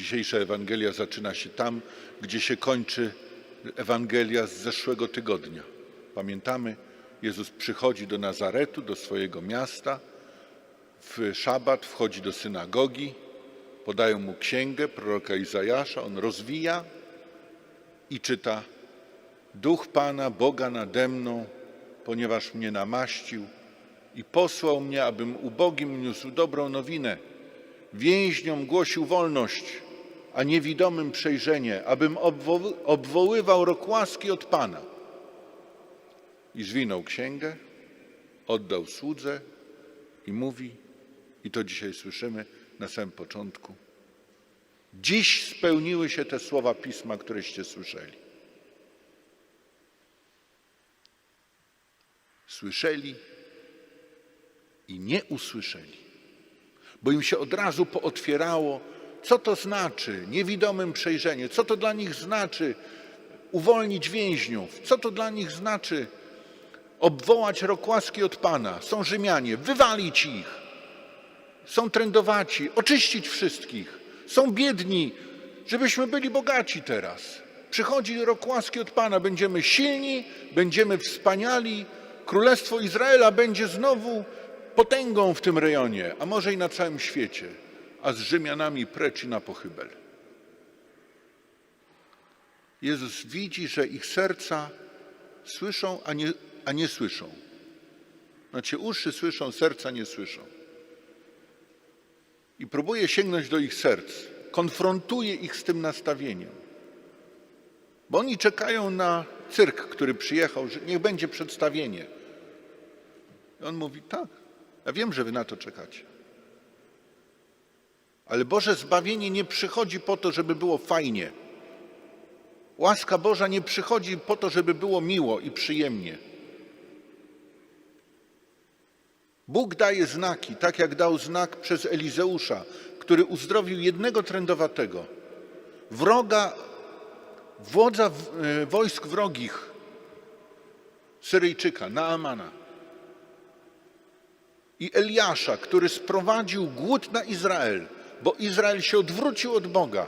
Dzisiejsza Ewangelia zaczyna się tam, gdzie się kończy Ewangelia z zeszłego tygodnia. Pamiętamy, Jezus przychodzi do Nazaretu, do swojego miasta. W szabat wchodzi do synagogi, podają mu księgę proroka Izajasza, on rozwija i czyta: Duch Pana, Boga nade mną, ponieważ mnie namaścił i posłał mnie, abym ubogim niósł dobrą nowinę, więźniom głosił wolność, a niewidomym przejrzenie, abym obwo- obwoływał rok łaski od Pana. I zwinął księgę, oddał słudze i mówi, i to dzisiaj słyszymy na samym początku, dziś spełniły się te słowa Pisma, któreście słyszeli. Słyszeli i nie usłyszeli, bo im się od razu pootwierało, co to znaczy niewidomym przejrzenie, co to dla nich znaczy uwolnić więźniów, co to dla nich znaczy obwołać rok łaski od Pana. Są Rzymianie, wywalić ich. Są trędowaci, oczyścić wszystkich. Są biedni, żebyśmy byli bogaci teraz. Przychodzi rok łaski od Pana, będziemy silni, będziemy wspaniali. Królestwo Izraela będzie znowu potęgą w tym rejonie, a może i na całym świecie, a z Rzymianami precz na pochybel. Jezus widzi, że ich serca słyszą, a nie, a nie słyszą. Znaczy uszy słyszą, serca nie słyszą. I próbuje sięgnąć do ich serc. Konfrontuje ich z tym nastawieniem. Bo oni czekają na cyrk, który przyjechał, że niech będzie przedstawienie. I on mówi, tak, ja wiem, że wy na to czekacie. Ale Boże zbawienie nie przychodzi po to, żeby było fajnie. Łaska Boża nie przychodzi po to, żeby było miło i przyjemnie. Bóg daje znaki, tak jak dał znak przez Elizeusza, który uzdrowił jednego trędowatego, wroga, wodza e, wojsk wrogich, Syryjczyka, Naamana. I Eliasza, który sprowadził głód na Izrael, bo Izrael się odwrócił od Boga.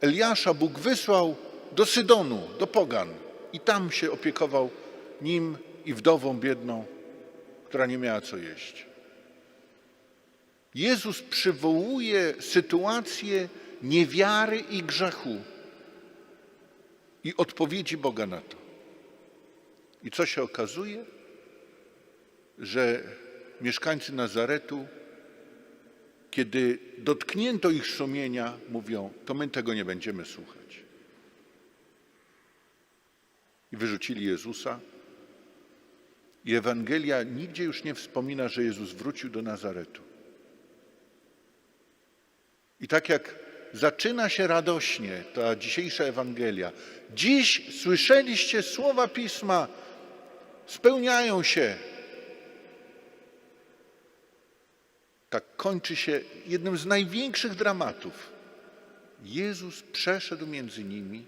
Eliasza Bóg wysłał do Sydonu, do Pogan i tam się opiekował nim i wdową biedną, która nie miała co jeść. Jezus przywołuje sytuację niewiary i grzechu i odpowiedzi Boga na to. I co się okazuje? Że mieszkańcy Nazaretu, kiedy dotknięto ich sumienia, mówią: To my tego nie będziemy słuchać. I wyrzucili Jezusa. I Ewangelia nigdzie już nie wspomina, że Jezus wrócił do Nazaretu. I tak jak zaczyna się radośnie ta dzisiejsza Ewangelia, dziś słyszeliście słowa Pisma, spełniają się. Tak kończy się jednym z największych dramatów. Jezus przeszedł między nimi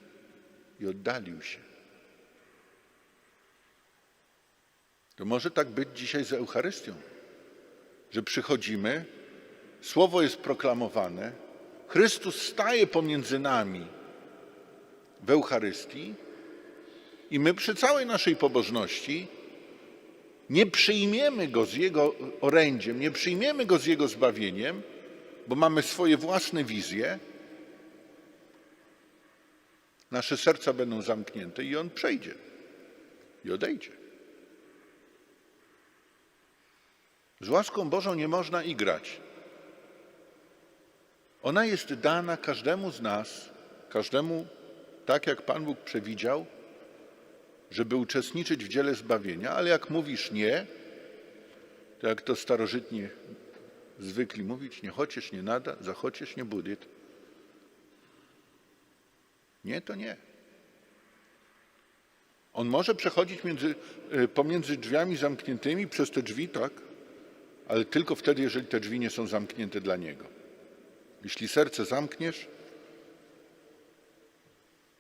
i oddalił się. To może tak być dzisiaj z Eucharystią, że przychodzimy, Słowo jest proklamowane, Chrystus staje pomiędzy nami w Eucharystii i my przy całej naszej pobożności nie przyjmiemy Go z Jego orędziem, nie przyjmiemy Go z Jego zbawieniem, bo mamy swoje własne wizje, nasze serca będą zamknięte i On przejdzie i odejdzie. Z łaską Bożą nie można igrać. Ona jest dana każdemu z nas, każdemu tak, jak Pan Bóg przewidział, żeby uczestniczyć w dziele zbawienia, ale jak mówisz nie, to jak to starożytni zwykli mówić, nie chociaż nie nada, zachociaż nie bude. Nie, to nie. On może przechodzić między, y, pomiędzy drzwiami zamkniętymi przez te drzwi, tak, ale tylko wtedy, jeżeli te drzwi nie są zamknięte dla Niego. Jeśli serce zamkniesz,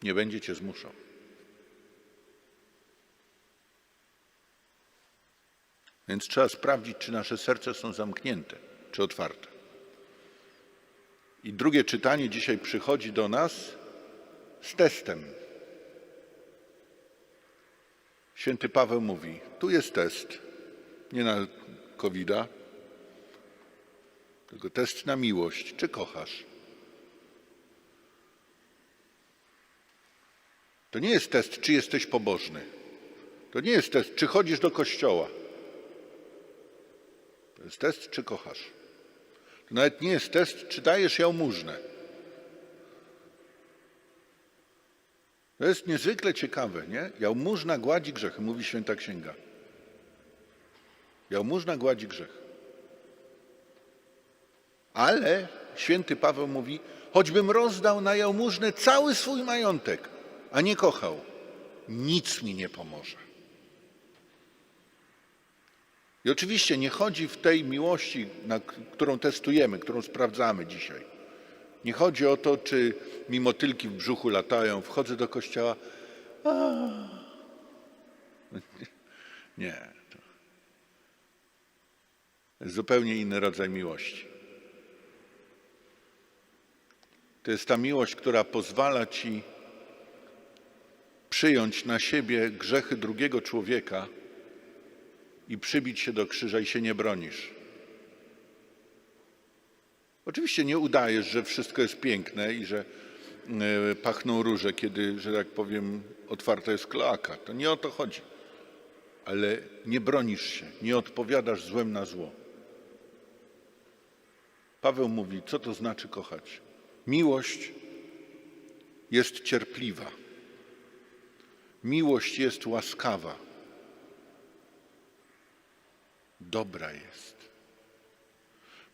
nie będzie cię zmuszał. Więc trzeba sprawdzić, czy nasze serca są zamknięte, czy otwarte. I drugie czytanie dzisiaj przychodzi do nas z testem. Święty Paweł mówi: Tu jest test, nie na covid tylko test na miłość. Czy kochasz? To nie jest test, czy jesteś pobożny. To nie jest test, czy chodzisz do kościoła. To jest test, czy kochasz. To nawet nie jest test, czy dajesz jałmużnę. To jest niezwykle ciekawe, nie? Jałmużna gładzi grzechy, mówi święta księga. Jałmużna gładzi grzech. Ale święty Paweł mówi, choćbym rozdał na jałmużnę cały swój majątek, a nie kochał, nic mi nie pomoże. I oczywiście nie chodzi w tej miłości, na którą testujemy, którą sprawdzamy dzisiaj. Nie chodzi o to, czy mi motylki w brzuchu latają, wchodzę do kościoła. A. Nie. To jest zupełnie inny rodzaj miłości. To jest ta miłość, która pozwala ci przyjąć na siebie grzechy drugiego człowieka i przybić się do krzyża i się nie bronisz. Oczywiście nie udajesz, że wszystko jest piękne i że e, pachną róże, kiedy, że tak powiem, otwarta jest kloaka. To nie o to chodzi. Ale nie bronisz się, nie odpowiadasz złem na zło. Paweł mówi, co to znaczy kochać? Miłość jest cierpliwa. Miłość jest łaskawa. Dobra jest.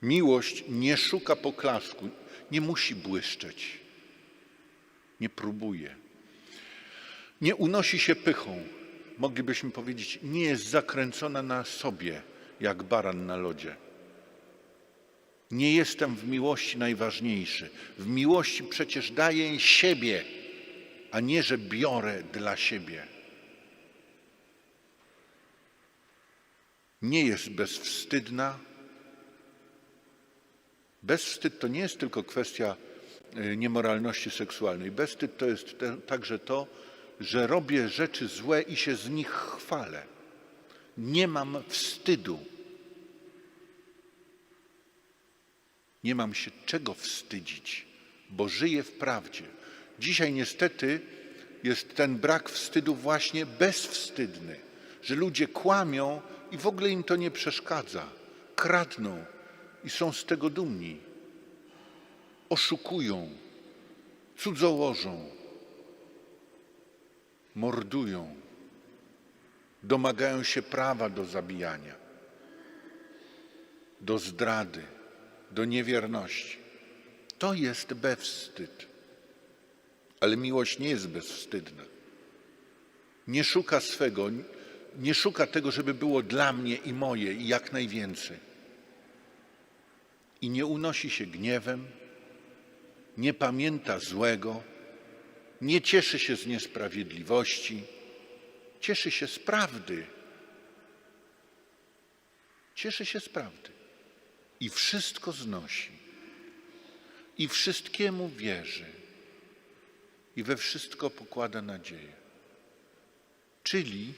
Miłość nie szuka poklasku, nie musi błyszczeć, nie próbuje. Nie unosi się pychą. Moglibyśmy powiedzieć, nie jest zakręcona na sobie, jak baran na lodzie. Nie jestem w miłości najważniejszy. W miłości przecież daję siebie, a nie, że biorę dla siebie. Nie jest bezwstydna. Bezwstyd to nie jest tylko kwestia y, niemoralności seksualnej. Bezwstyd to jest te, także to, że robię rzeczy złe i się z nich chwalę. Nie mam wstydu. Nie mam się czego wstydzić, bo żyję w prawdzie. Dzisiaj niestety jest ten brak wstydu właśnie bezwstydny, że ludzie kłamią i w ogóle im to nie przeszkadza. Kradną i są z tego dumni. Oszukują, cudzołożą, mordują, domagają się prawa do zabijania, do zdrady, do niewierności. To jest bezwstyd. Ale miłość nie jest bezwstydna. Nie szuka swego, nie szuka tego, żeby było dla mnie i moje i jak najwięcej. I nie unosi się gniewem, nie pamięta złego, nie cieszy się z niesprawiedliwości, cieszy się z prawdy. Cieszy się z prawdy i wszystko znosi, i wszystkiemu wierzy, i we wszystko pokłada nadzieję. Czyli,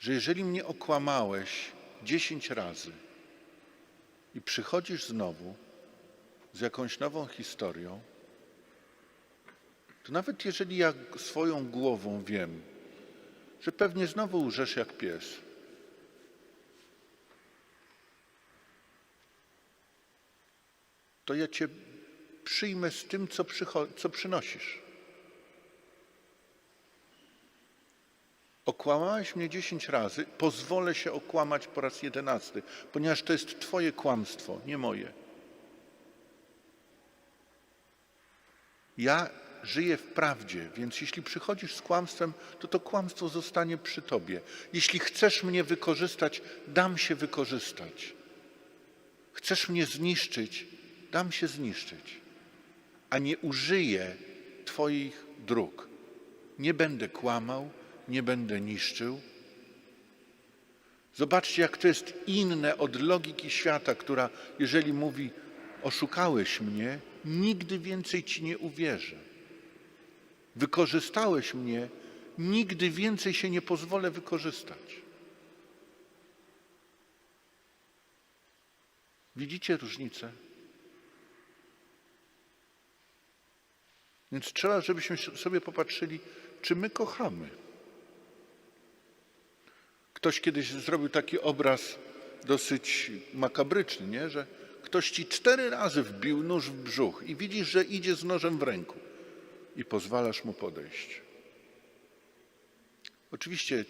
że jeżeli mnie okłamałeś dziesięć razy i przychodzisz znowu z jakąś nową historią, to nawet jeżeli ja swoją głową wiem, że pewnie znowu łżesz jak pies, to ja Cię przyjmę z tym, co, co przynosisz. Okłamałeś mnie dziesięć razy, pozwolę się okłamać po raz jedenasty, ponieważ to jest Twoje kłamstwo, nie moje. Ja żyję w prawdzie, więc jeśli przychodzisz z kłamstwem, to to kłamstwo zostanie przy Tobie. Jeśli chcesz mnie wykorzystać, dam się wykorzystać. Chcesz mnie zniszczyć, dam się zniszczyć, a nie użyję Twoich dróg. Nie będę kłamał, będę niszczył. Zobaczcie, jak to jest inne od logiki świata, która, jeżeli mówi oszukałeś mnie, nigdy więcej ci nie uwierzę. Wykorzystałeś mnie, nigdy więcej się nie pozwolę wykorzystać. Widzicie różnicę? Więc trzeba, żebyśmy sobie popatrzyli, czy my kochamy. Ktoś kiedyś zrobił taki obraz dosyć makabryczny, nie? że ktoś ci cztery razy wbił nóż w brzuch i widzisz, że idzie z nożem w ręku i pozwalasz mu podejść. Oczywiście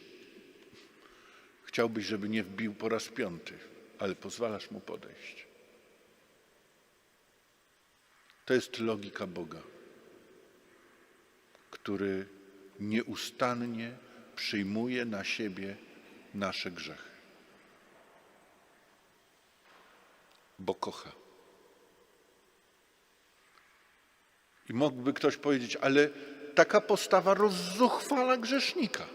chciałbyś, żeby nie wbił po raz piąty, ale pozwalasz mu podejść. To jest logika Boga, który nieustannie przyjmuje na siebie nasze grzechy. Bo kocha. I mógłby ktoś powiedzieć, ale taka postawa rozzuchwala grzesznika.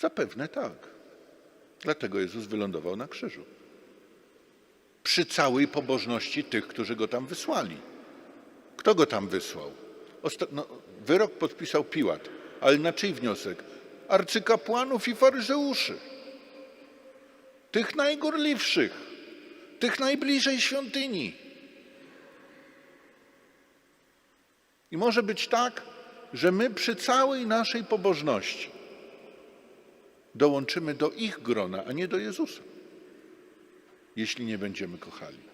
Zapewne tak. Dlatego Jezus wylądował na krzyżu. Przy całej pobożności tych, którzy go tam wysłali. Kto go tam wysłał? Osta- no, wyrok podpisał Piłat, ale na czyj wniosek? Arcykapłanów i faryzeuszy. Tych najgorliwszych, tych najbliżej świątyni. I może być tak, że my przy całej naszej pobożności dołączymy do ich grona, a nie do Jezusa, jeśli nie będziemy kochali.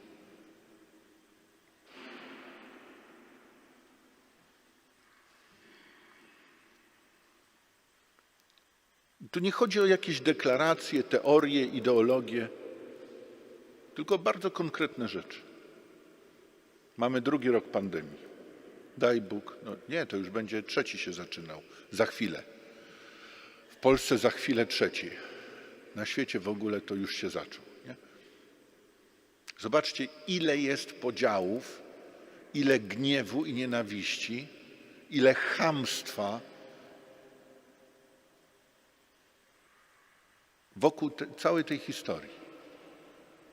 Tu nie chodzi o jakieś deklaracje, teorie, ideologie, tylko bardzo konkretne rzeczy. Mamy drugi rok pandemii. Daj Bóg, no nie, to już będzie trzeci się zaczynał, za chwilę. W Polsce za chwilę trzeci. Na świecie w ogóle to już się zaczął. Nie? Zobaczcie, ile jest podziałów, ile gniewu i nienawiści, ile chamstwa wokół te, całej tej historii.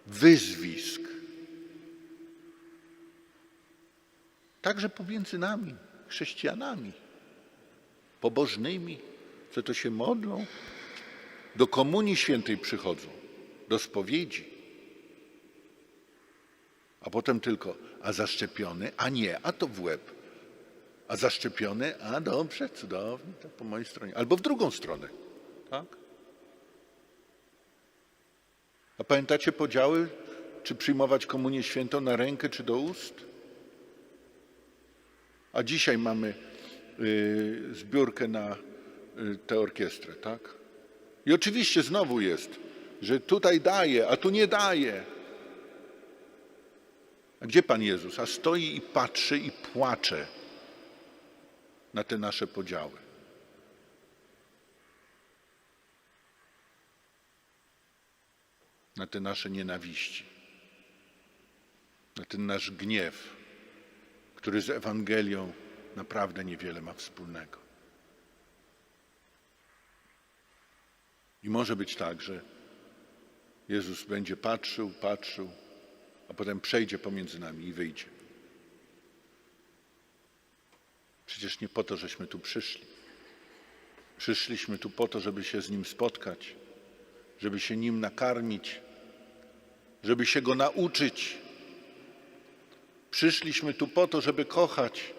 Wyzwisk. Także pomiędzy nami, chrześcijanami, pobożnymi, co to się modlą, do komunii świętej przychodzą, do spowiedzi. A potem tylko, a zaszczepiony, a nie, a to w łeb. A zaszczepiony, a dobrze, cudownie, to po mojej stronie. Albo w drugą stronę. Tak? A pamiętacie podziały, czy przyjmować komunię świętą na rękę, czy do ust? A dzisiaj mamy y, zbiórkę na y, tę orkiestrę, tak? I oczywiście znowu jest, że tutaj daje, a tu nie daje. A gdzie Pan Jezus? A stoi i patrzy i płacze na te nasze podziały. Na te nasze nienawiści, na ten nasz gniew, który z Ewangelią naprawdę niewiele ma wspólnego. I może być tak, że Jezus będzie patrzył, patrzył, a potem przejdzie pomiędzy nami i wyjdzie. Przecież nie po to, żeśmy tu przyszli. Przyszliśmy tu po to, żeby się z Nim spotkać, żeby się Nim nakarmić, żeby się Go nauczyć. Przyszliśmy tu po to, żeby kochać.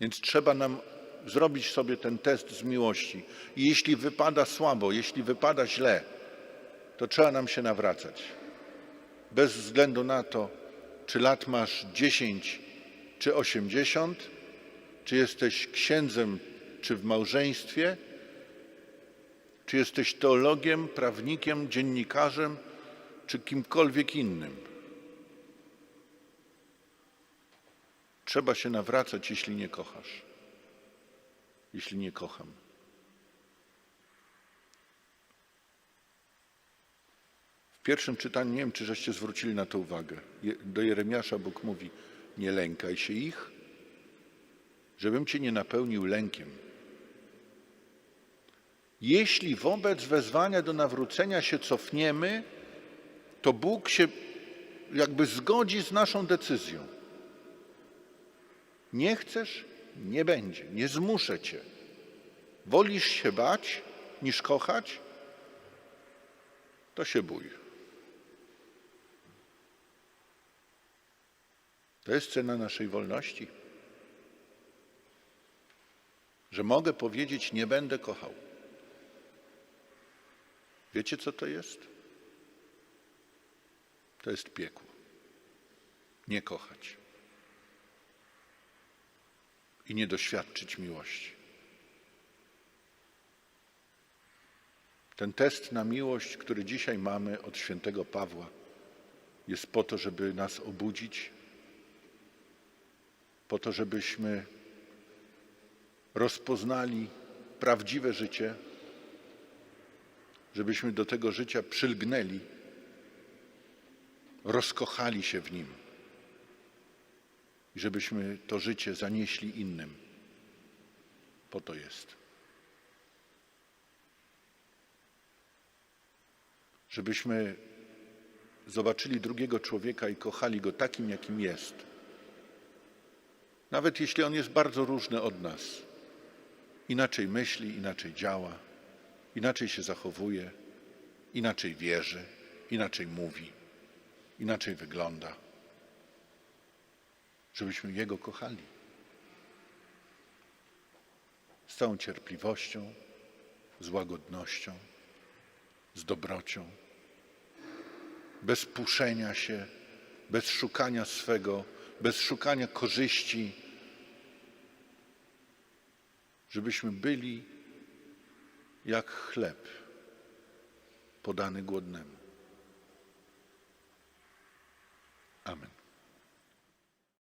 Więc trzeba nam zrobić sobie ten test z miłości. I jeśli wypada słabo, jeśli wypada źle, to trzeba nam się nawracać. Bez względu na to, czy lat masz 10 czy 80, czy jesteś księdzem, czy w małżeństwie, czy jesteś teologiem, prawnikiem, dziennikarzem, czy kimkolwiek innym. Trzeba się nawracać, jeśli nie kochasz. Jeśli nie kocham. W pierwszym czytaniu, nie wiem, czy żeście zwrócili na to uwagę. Do Jeremiasza Bóg mówi: Nie lękaj się ich, żebym cię nie napełnił lękiem. Jeśli wobec wezwania do nawrócenia się cofniemy, to Bóg się jakby zgodzi z naszą decyzją. Nie chcesz? Nie będzie. Nie zmuszę cię. Wolisz się bać niż kochać? To się bój. To jest cena naszej wolności. Że mogę powiedzieć, nie będę kochał. Wiecie, co to jest? To jest piekło. Nie kochać. I nie doświadczyć miłości. Ten test na miłość, który dzisiaj mamy od świętego Pawła, jest po to, żeby nas obudzić, po to, żebyśmy rozpoznali prawdziwe życie, żebyśmy do tego życia przylgnęli, rozkochali się w nim i żebyśmy to życie zanieśli innym. Po to jest. Żebyśmy zobaczyli drugiego człowieka i kochali go takim, jakim jest. Nawet jeśli on jest bardzo różny od nas. Inaczej myśli, inaczej działa, inaczej się zachowuje, inaczej wierzy, inaczej mówi, inaczej wygląda. Żebyśmy Jego kochali. Z całą cierpliwością, z łagodnością, z dobrocią, bez puszenia się, bez szukania swego, bez szukania korzyści, żebyśmy byli jak chleb podany głodnemu. Amen.